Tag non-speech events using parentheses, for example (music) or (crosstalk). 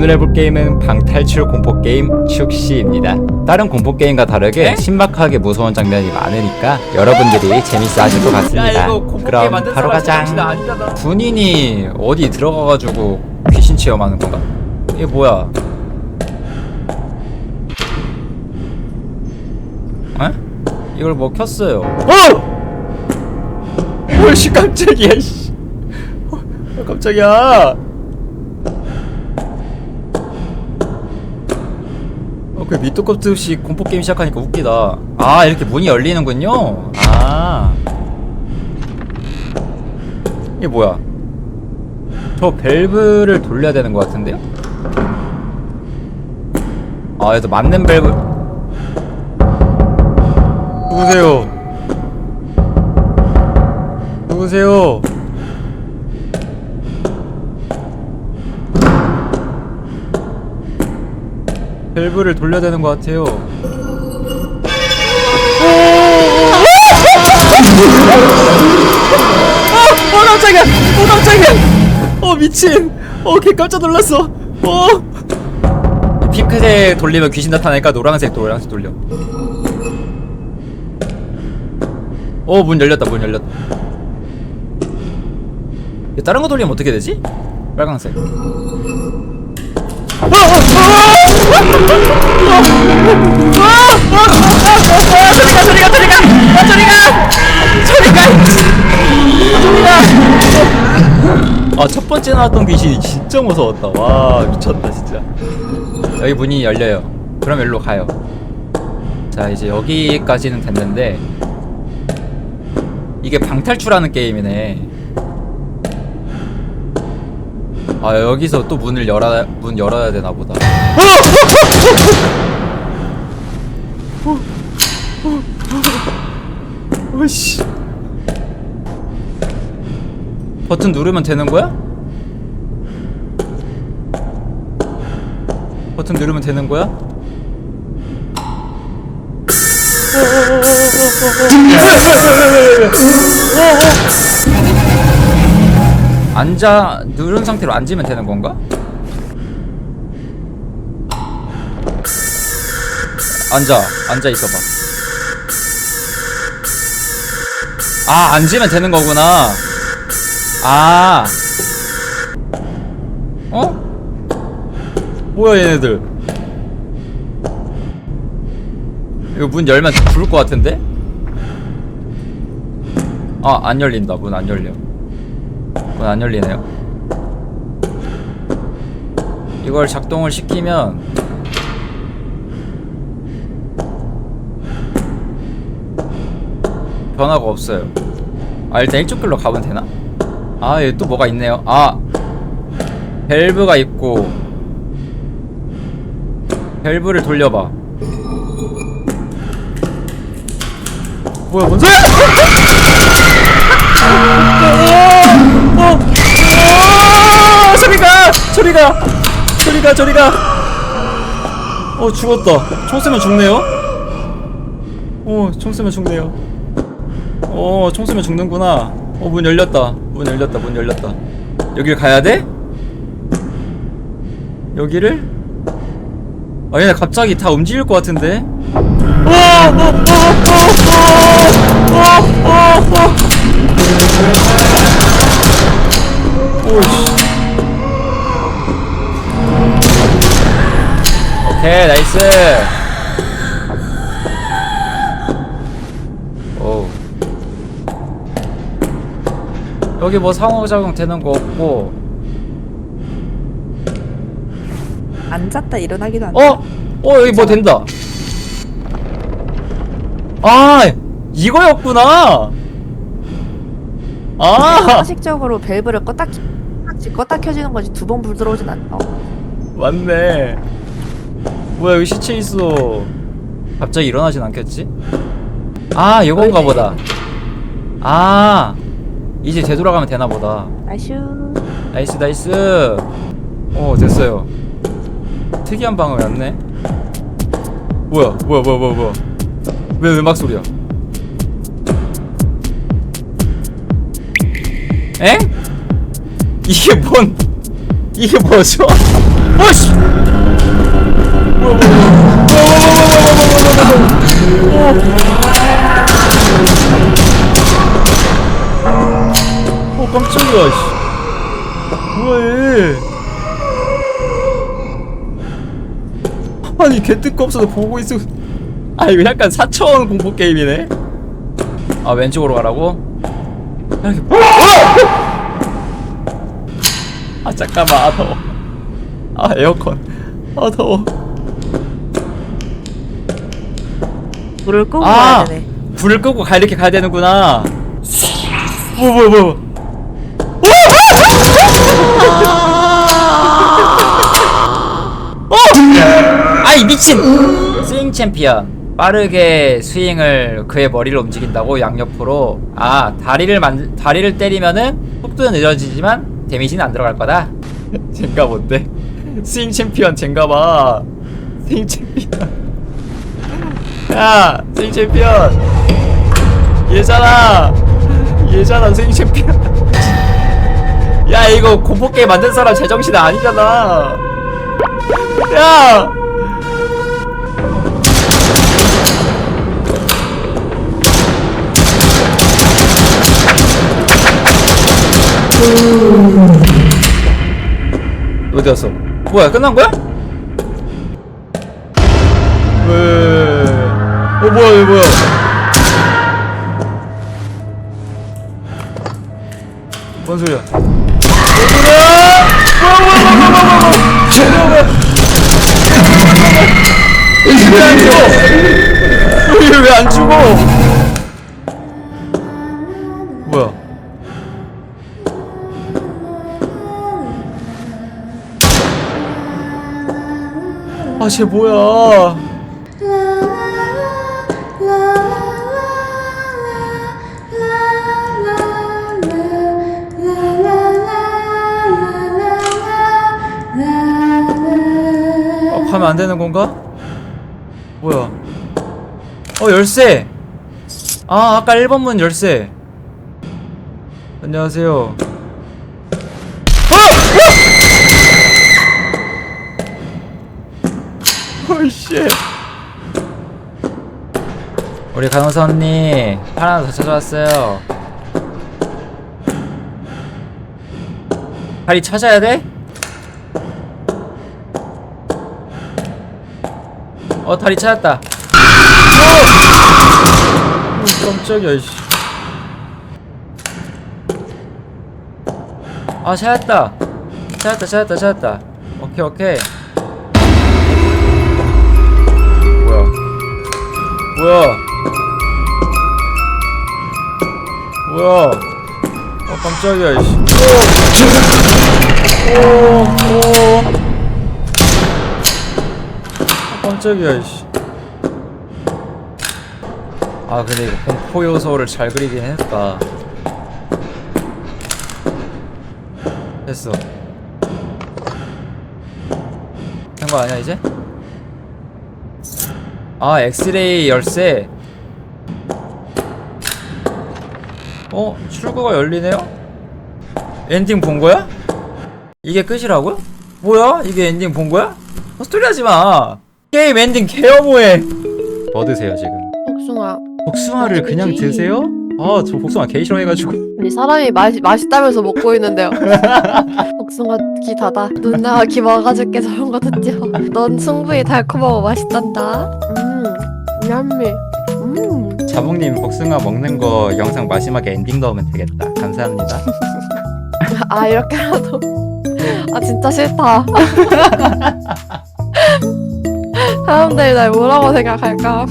오늘 해볼 게임은 방탈출 공포 게임 축시입니다. 다른 공포 게임과 다르게 네? 신박하게 무서운 장면이 많으니까 여러분들이 재밌어 하실 것 같습니다. 그럼 바로 가자. 군인이 어디 들어가가지고 귀신 체험하는 건가? 이게 뭐야? 에? 이걸 뭐 켰어요? 어! 뭘씨 깜짝이야 씨. 어, 깜짝이야. 그 없이 공포 게임 시작하니까 웃기다. 아 이렇게 문이 열리는군요. 아 이게 뭐야? 저 밸브를 돌려야 되는 것 같은데요? 아, 그래도 맞는 밸브. 누구세요? 누구세요? 밸브를 돌려야 되는 것 같아요. 어 깜짝이야! 어 깜짝이야! 어 미친! 어개 깜짝 놀랐어! 어! 핑크색 돌리면 귀신 나타나니까 노란색 노란색 돌려. 어 문 열렸다 문 열렸다. 다른 거 돌리면 어떻게 되지? 빨강색. 아 첫 번째 나왔던 귀신이 진짜 무서웠다. 와 미쳤다 진짜. 여기 문이 열려요. 그럼 일로 가요. 자 이제 여기까지는 됐는데 이게 방탈출하는 게임이네 아 여기서 또 문을 열어 문 열어야 되나 보다 오씨 버튼 누르면 되는 거야? 버튼 누르면 되는 거야? 앉아 누른 상태로 앉으면 되는 건가? 앉아 앉아 있어봐 아 앉으면 되는 거구나 아 어? 뭐야 얘네들 이거 문 열면 죽을 것 같은데? 아 안 열린다 문 안 열려 문 안 열리네요. 이걸 작동을 시키면 변화가 없어요. 아 일단 일쪽 길로 가면 되나? 아 여기 또 뭐가 있네요. 아 밸브가 있고 밸브를 돌려봐. 뭐야 뭔 소리야 (laughs) 어, 어, 어, 저리가 저리가 저리가 저리가 어 죽었다 총 쏘면 죽네요 어총 쏘면 죽네요 어, 총 쏘면 죽는구나. 어, 문 열렸다. 문 열렸다. 문 열렸다. 여길 가야 돼? 여기를? 아, 얘네 갑자기 다 움직일 것 같은데? 어, 어, 어, 어, 어, 어, 어. 오이씨. 오케이, 나이스. 어우. 여기 뭐 상호작용 되는 거 없고 앉았다 일어나기도 안 어? 어 여기 뭐 된다 아 이거였구나 아 상식적으로 밸브를 껐다 켜- 껐다 켜지는 거지 두 번 불 들어오진 않아. 맞네. 뭐야 여기 시체 있어. 갑자기 일어나진 않겠지? 아 이건가 보다. 아 이제 되돌아가면 되나 보다. 아슈. 나이스 나이스. 어 됐어요. 특이한 방어였네. 뭐야 뭐야 뭐야 뭐야 뭐야. 왜 음악 소리야? 엥? 이게 뭔 이게 뭐죠? 오씨! 어 깜짝이야 씨. 뭐해? 아니 개뜨거 없어서 보고 있어. 아 이거 약간 4차원 공포 게임이네? 아 왼쪽으로 가라고? 이렇게 아 잠깐만 아 더워. 아 에어컨. 아 더워. 불을 끄고 아! 가야 되네. 불을 끄고 가 이렇게 가야 되는구나. 뭐 뭐야 뭐야 어! 아이 미친! 스윙 챔피언. 빠르게 스윙을 그의 머리를 움직인다고 양옆으로. 아 다리를 만 다리를 때리면은 속도는 느려지지만 데미지는 안 들어갈 거다. (laughs) 젠가 뭔데? 스윙 챔피언 젠가 봐. 스윙 챔피언. 야 스윙 챔피언. 얘잖아. 얘잖아 스윙 챔피언. 야 이거 공포 게임 만든 사람 제정신 아니잖아. 야 어디 갔어? 뭐야 끝난 거야? 왜? 어 뭐야 이거 뭐야? 뭔 소리야? 뭔 소리야? 뭐야 뭐야 뭐야 뭐야 뭐야 뭐야 뭐야 왜안 죽어? 왜안 죽어? 아, 쟤 뭐야? 아, 가면 안 되는 건가? 뭐야? 어, 열쇠! 아, 아까 1번 문 열쇠. 안녕하세요. 헐씨. 우리 간호사 언니 하나 더 찾아왔어요. 다리 찾아야 돼? 어 다리 찾았다. 어! 어, 깜짝이야 이씨. 아 찾았다. 찾았다 찾았다 찾았다. 오케이 오케이. 뭐야? 뭐야? 어 깜짝이야 이씨. 오, 오, 오. 어, 깜짝이야 이씨. 아 근데 이거 공포 요소를 잘 그리긴 했다. 됐어. 된 거 아니야 이제? 아 엑스레이 열쇠 어? 출구가 열리네요? 엔딩 본 거야? 이게 끝이라고요? 뭐야? 이게 엔딩 본 거야? 헛소리 하지 마 게임 엔딩 개어모해 뭐 드세요 지금? 복숭아. 복숭아를 그냥? 드세요? 아 저 복숭아 개 싫어해가지고 아니 사람이 맛 맛있다면서 먹고 있는데요. (laughs) 복숭아 귀 닫아. 누나가 귀 막아줄게 저런 거 듣지 마. 넌 충분히 달콤하고 맛있단다. 음, 냠미. 음. 자몽님 복숭아 먹는 거 영상 마지막에 엔딩 넣으면 되겠다 감사합니다 (laughs) 아 이렇게라도. 아 진짜 싫다. (laughs) 사람들이 날 뭐라고 생각할까?